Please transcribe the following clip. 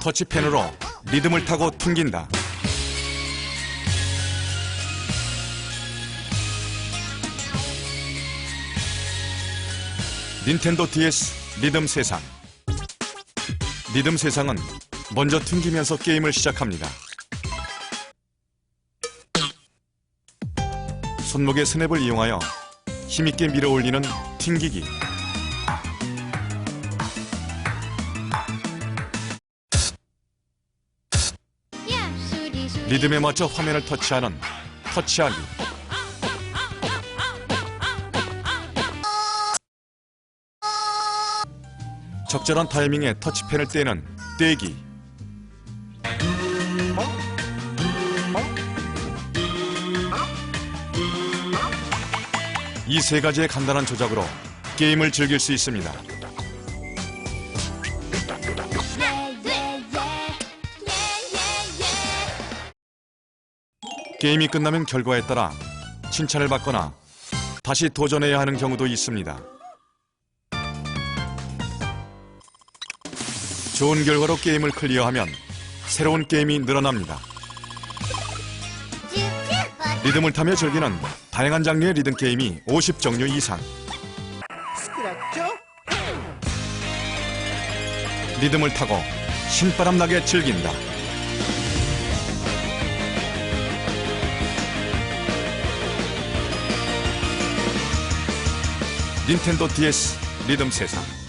터치펜으로 리듬을 타고 튕긴다. 닌텐도 DS 리듬 세상. 리듬 세상은 먼저 튕기면서 게임을 시작합니다. 손목의 스냅을 이용하여 힘있게 밀어 올리는 튕기기. 리듬에 맞춰 화면을 터치하는 터치하기. 적절한 타이밍에 터치펜을 떼는 떼기. 이 세 가지의 간단한 조작으로 게임을 즐길 수 있습니다. 게임이 끝나면 결과에 따라 칭찬을 받거나 다시 도전해야 하는 경우도 있습니다. 좋은 결과로 게임을 클리어하면 새로운 게임이 늘어납니다. 리듬을 타며 즐기는 다양한 장르의 리듬 게임이 50종류 이상. 리듬을 타고 신바람 나게 즐긴다. 닌텐도 DS 리듬 세상.